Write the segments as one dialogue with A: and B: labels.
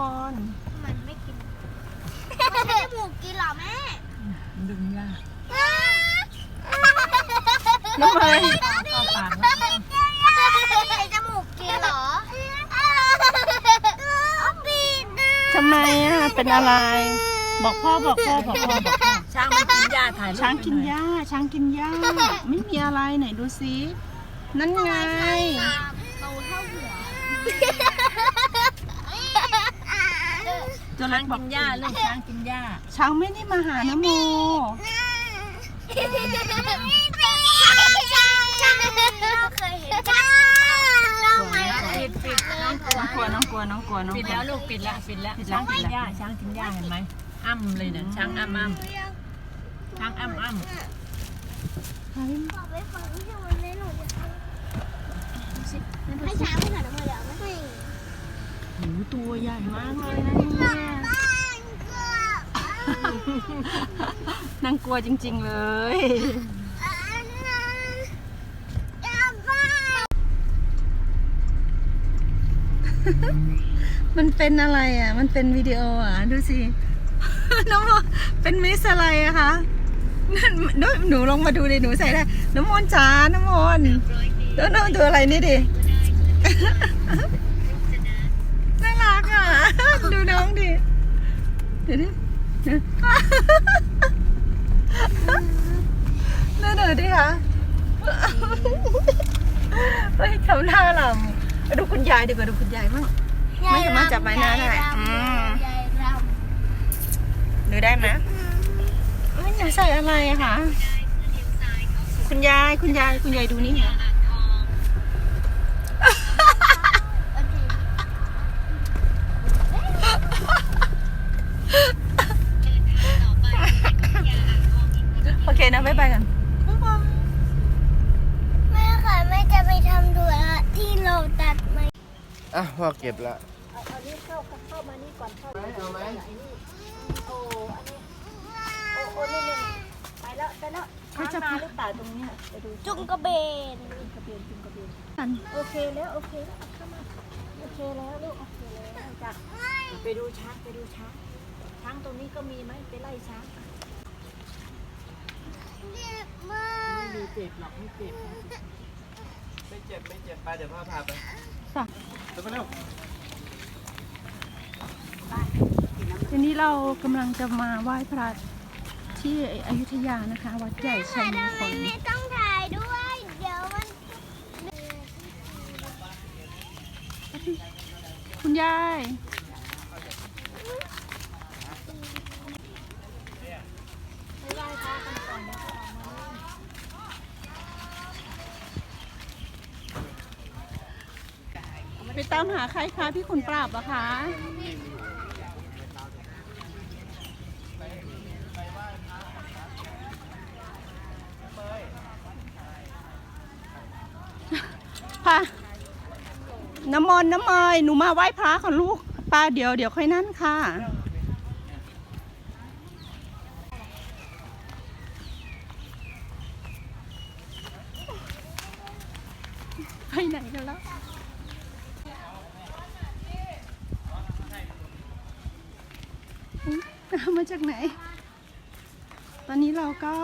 A: มนต์
B: มันไม่กินมันใช้จมูกกินเหรอแม่
C: ดึงยาก
A: น้องเมย
C: เอาปากแล้ว
B: ใช้จมูกกินเหรอเอาปีนนะ
A: ทำไมอะ เป็นอะไร บอกพ่อบอกพ่อบอกพ่อบอกพ่อ
C: ช้างมันกินหญ้าถ่ายรูป
A: ช้างกินหญ้าช้างกินหญ้าไม่มีอะไรไหนดูสินั่นไง
B: โตเท่าหัว
A: ตัว
C: ช้า
A: เล็
C: ง
A: กบอ
C: กิ
A: ก
C: นหญ้าลูกช้างกินหญ้า
A: ช้างไม่ได้มาหานะโม
B: เราเคยเห็นช้างเราไม่
C: ปิดปิดน้องกลัว
A: น้องกลัวน้องกลัวน้องกลัวน้อง
C: ปิด
A: กลั
C: แล้วว ลูกปิดแล้วปิดแล้ว
A: ปิดแล้ว
C: ช้างกินหญ้าช้างกินหญ้าเห็นไหมอ้ำเลยนะช้างอ้ำอ้ำช้างอ้ำอ้ำ
A: เฮ้ย
B: บอกไปฟังที่มันเล่นหนูจะให้ช้างไปหาน้ำมันแล้วไหม
A: หูตัวใหญ่มากเลยนะเนี่ยนางกลัวจริงๆเลย มันเป็นอะไรอะ มันเป็นวิดีโออะ ดูสิ น้องโมเป็นมิสอะไรอะคะนั่นหนูหนูลงมาดูดิหนูใส่ได้น้ำมนจ้าน้ำมนต์ดูน้องดูอะไรนี่ดิ น่ารักอะ ดูน้องดิ เดี๋ยวดิน่าดูดิคะเฮ้ยทำท่าลำดูคุณยายดีกว่าดูคุณยายมั่งไม่สามารถจับใบหน้าได้อืม
B: ยายร
A: ดูได้ไหมเอ้ยหนูใส่อะไรอะคะคุณยายคุณยายคุณยายดูนี่ค่ะ โอเคนะบ๊ายบายกันำ
B: แม่ค่ะแม่จะไปทำดูละที่เราตัดไหม
D: อะพ่อเก็บละ
B: เอานี้เข้าเข้ามานี่ก่อนเข้า
D: เอาไหม
B: โอ้อันนี้โอ้โอ้นี่นี่ไปแล้วไปแล้ว
A: เขาจะมาหรือเปล่าตรงนี้อะไปดู
B: จุงกระเบน
A: กัน
B: โอเคแล้วโอเคแล้วเข้ามาโอเคแล้วลูกโอเคแล้วจ้ะ
C: ไปดูช้างไปดูช้างช้างตรงนี้ก็มีไหมไปไล่ช้าง
B: เจ็บมาก
C: ไม่ดูเจ็บหรอกไม่เจ็บ
D: ไม่เจ็บไม่เจ็บไปเดี๋ยวพ่อพาไป
A: ทีนี้เรากำลังจะมาไหว้พระที่อยุธยานะคะ วัดใหญ่ชัยมงคล
B: ไม่ต้องถ่ายด้วย เดี๋ยวมัน
A: คุณยาย ตามหาใครคะพี่ขุนปราบเหรอคะพาน้ำมนต์น้ำเมยหนูมาไหว้พระก่อนลูกป้าเดี๋ยวเดี๋ยวค่อยนั่นค่ะ ไปไหนกันแล้ว อุ๊ยเอามาจากไหน ต อนนี้เราก็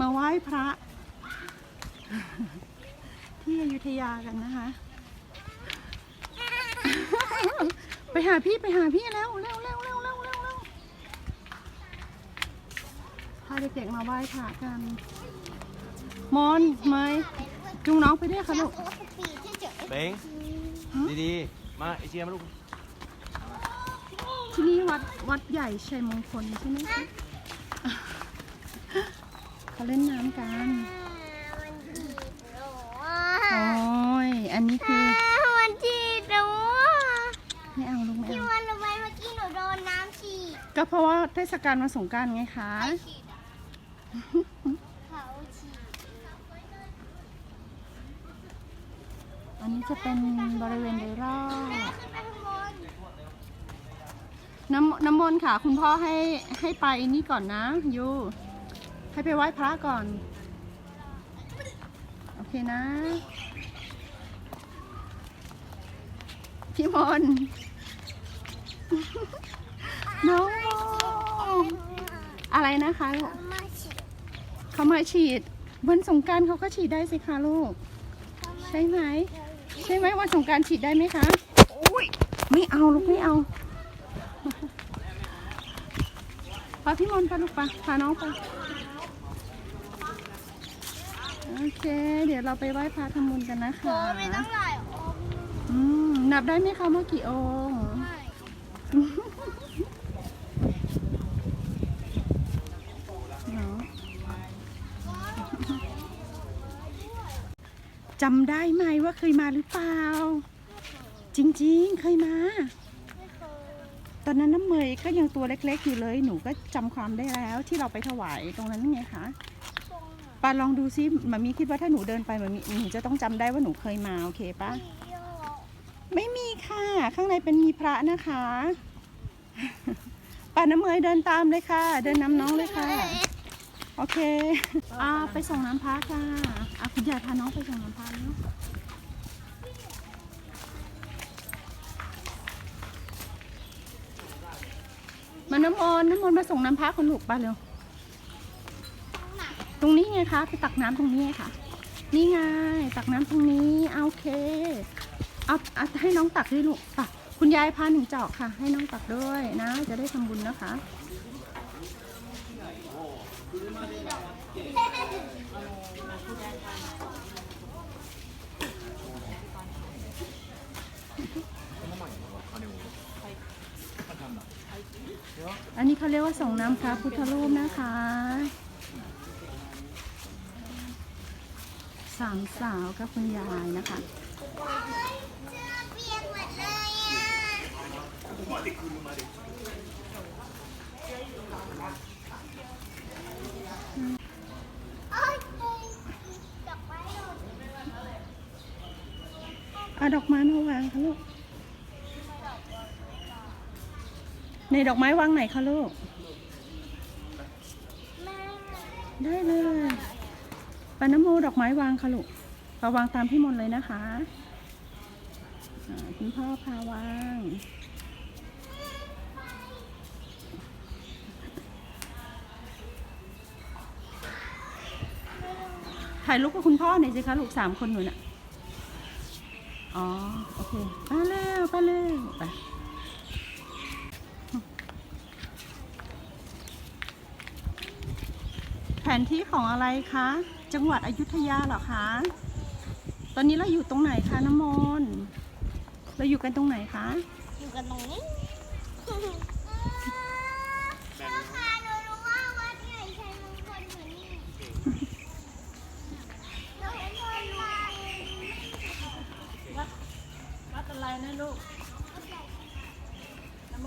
A: มาไหว้พระ ที่อยุธยากันนะคะ ไปหาพี่ไปหาพี่แล้วเร็วเร็วเร็วเร็วเร็วเร็วพาเด็กๆมาไหว้พระกัน มอนเมยจุงน้องไปด้วยค่ะลูก
B: ปีเฉย
D: เบงดีๆ มาไอเชียมาลูก
A: ที่นี่วัดวัดใหญ่ชัยมงคลใช่ไหมคะเขาเล่นน้ำกัน
B: ๆมันจีบหนูอะ
A: โอ้ยอันนี้คือ
B: มันจีบหนูอะ
A: ไม่เอาลูกไม่
B: พี่
A: เอา
B: วันรู้ไหมเมื่อกี้หนูโดนน้ำฉีด
A: ก็เพราะว่าเทศกาลวันสงกรารไงคะ
B: ใครฉีดอะเขาฉีด
A: อันนี้จะเป็นบริเวณโดยรอบ
B: แม่ขึ้นไปข้างบ น้ำ
A: น้ำมนต์ค่ะ คุณพ่อให้ให้ไปนี่ก่อนนะยูให้ไปไหว้พระก่อน โอเคนะ พี่มนน้องมอะไรนะคะลูก
B: มาฉีด
A: เขามาฉีดวันสงการเขาก็ฉีดได้สิคะลูก ใช่ไหม ใช่ไหมวันสงการฉีดได้ไหมคะ อุ้ยไม่เอาลูกไม่เอา พาพี่มนไปลูกไปพาน้องไปโอเค เดี๋ยวเราไปไหว้พระทำบุญกันนะคะ
B: ไม่ต้องหลายองค์
A: อืมนับได้ไหมคะเมื่อกี่องค์
B: ไม่
A: เนาะจำได้ไหมว่าเคยมาหรือเปล่า จริงๆ เคยมา ตอนนั้นน้ำเมยก็ยังตัวเล็กๆอยู่เลย หนูก็จำความได้แล้วที่เราไปถวายตรงนั้นไงคะ
B: ตรงไหน
A: ปาลองดูซิมามีคิดว่าถ้าหนูเดินไปมามีหนูจะต้องจำได้ว่าหนูเคยมาโอเคปะ
B: ผีเยอะ
A: ไม่มีค่ะ ข้างในเป็นมีพระนะคะป้าน้ำเมยเดินตามเลยค่ะ เดินนำน้องเลยค่ะ โอเคอ่าไปส่งน้ำพระค่ะอะคุณยายพาน้องไปส่งน้ำพระเนาะ มาน้ำมนต์น้ำมนต์มาส่งน้ำพระคนลูกไปเร็ว ตรงนี้ไงคะ ไปตักน้ำตรงนี้ไงค่ะ นี่ไง ตักน้ำตรงนี้ เอาโอเค เอาเอาให้น้องตักด้วยลูกตักคุณยายพาหนึ่งจอกค่ะ ให้น้องตักด้วยนะ จะได้ทำบุญนะคะ อันนี้เขาเรียกว่าส่งน้ำพระพุทธรูปนะคะสามสาวกับคุณยายนะคะ
B: เสื้อเปียกหมดเลยอะโอ๊ยดอกไม้หล่น
A: เอาดอกไม้มาวางค่ะลูก ในดอกไม้วางไหนคะลูก ได้เลยปาน้ำโมดอกไม้วางค่ะลูกปาวางตามพี่มนเลยนะคะคุณพ่อพาวางถ่ายรูปกับคุณพ่อหน่อยสิคะลูกสามคนหนูน่ะ อ๋อ โอเค ไปเร็วไปเร็วไป แผ นที่ของอะไรคะ จังหวัดอยุธยาเหรอคะ ตอนนี้เราอยู่ตรงไหนคะน้ำมนต์เราอยู่กันตรงไหนคะ
B: อยู่กันตรงนี้เจ้าค่ะหนูรู้ว่าวัดไหนชัยมงคลอยู่นี่เราเห็นคนมา
C: วัดอะไรนะลูกนโม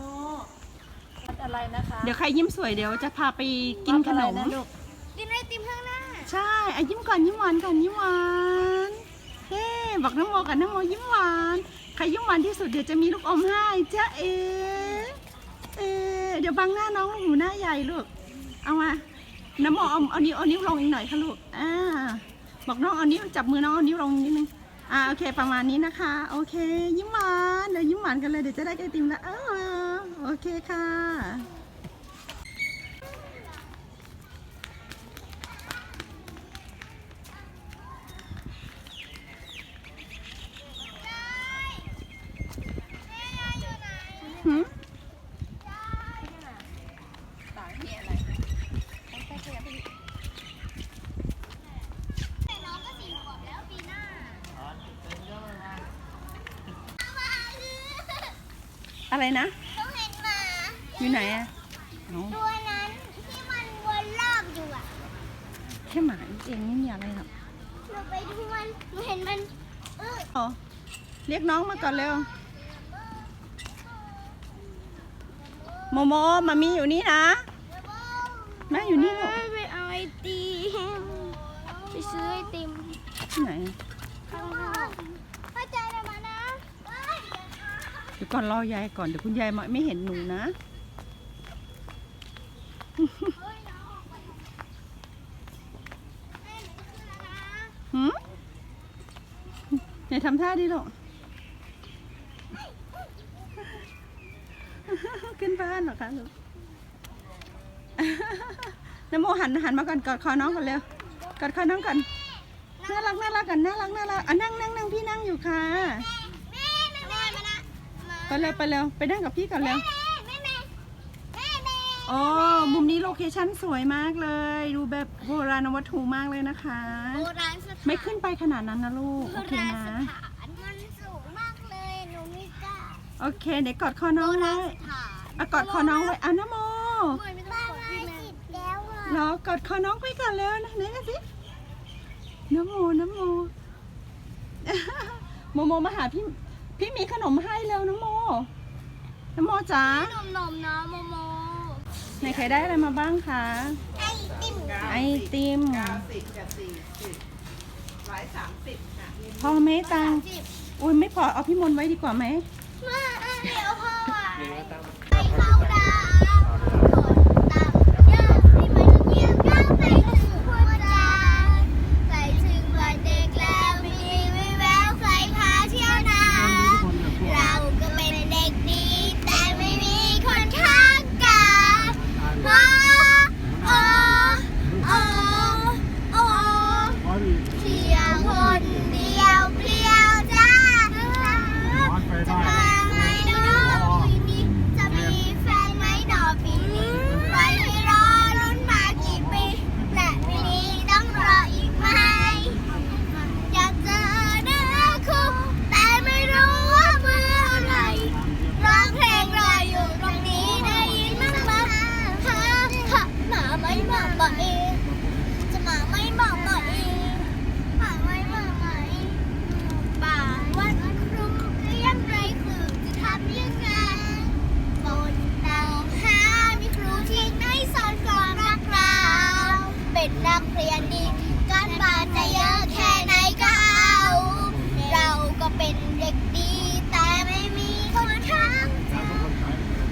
C: วัดอะไรนะคะ
A: เดี๋ยวใครยิ้มสวยเดี๋ยวจะพาไปกินขน
C: วัด
A: ม
C: อะไรนะลูก
B: ก่อน
A: ยิ้มหวานก่อนยิ้มหวานเฮ้บอกน้ำโมกับน้ำโมยิ้มหวาน ใครยิ้มหวานที่สุดเดี๋ยวจะมีลูกอมให้เจ้าเอเอเดี๋ยวบังหน้าน้องหนูหน้าใหญ่ลูก เอามา น้ำโมเอาเอานิ้วเอานิ้วลงอีกหน่อยค่ะลูก อ่า บอกน้องเอานิ้วจับมือน้องเอานิ้วลงนิดนึง อ่าโอเคประมาณนี้นะคะ โอเค ยิ้มหวานเดี๋ยวยิ้มหวานกันเลยเดี๋ยวจะได้ไอติมแล้วอ้าวโอเคค่ะ หืม
B: แต่น้องก็สี่ขวบแล้วปีหน้า
A: อะไรนะ
B: ต้องเห็นหมา
A: อยู่ไหนอะเอา
B: ตัวนั้นที่มันวนรอบอยู่อะ
A: แค่หมาเองไม่มีอะไรหรอก
B: หนูไปดูมันหนูเห็นมันเออ
A: อ๋อเรียกน้องมาก่อนเร็วโมโมมามีอยู่นี่นะแม่อยู่นี่ลูก
B: ไปเอาไอติมไปซื้อไอติม
A: ที่ไหน
B: ข้างนอกเข้าใจแล้วมานะ
A: เดี๋ยว ก่อนรอยายก่อนเดี๋ยวคุณยายไม่เห็นหนูนะ หืมไหนทำท่าดิลูกขึ้นบ้านเหรอคะลูกน้ำโมหันหันมาก่อนกอดคอน้องก่อนเร็วกอดคอน้องก่อนน่ารักน่ารักกันน่ารักน่ารักอะนั่งนั่งนั่งพี่นั่งอยู่ค่ะ ไปเร็วไปเร็วไปนั่งกับพี่ก่อนเร็ว
B: แม่แม่แม่แม่
A: โอ้มุมนี้โลเคชั่นสวยมากเลย ดูแบบโบราณวัตถุมากเลยนะคะ
B: โบราณสถาน
A: ไม่ขึ้นไปขนาดนั้นนะลูก
B: โบ
A: โอเค
B: ราณ
A: นะ
B: สถานมันสูงมากเลยหนูไม่กล้า
A: โอเคเดี๋ยวกอดคอน้อง
B: โบ
A: ไว้
B: ราณสถาน
A: อะกอดคอน้องไว้อะน้ำโม
B: เมื่อยไม่ต้องกดพี่แม่แล้วอะ
A: รอกอดคอน้องไปก่อนเร็วนะไหนกันสิน้ำโมน้ำโมโมโมมาหาพี่ พี่มีขนมให้เร็วน้ำโม น้ำโมจ๋า น
B: มๆนะโมโม
A: ไหนใครได้อะไรมาบ้างคะ
B: ไอติม
A: ไอติมพอไหมตังค์
B: สิบ
A: อุ้ยไม่พอ เอาพี่มนต์ไว้ดีกว่าไหม
B: มาเดี๋ยวพ่ออะ
D: เดี๋ยวตั้ง
B: ไปเข้าดาว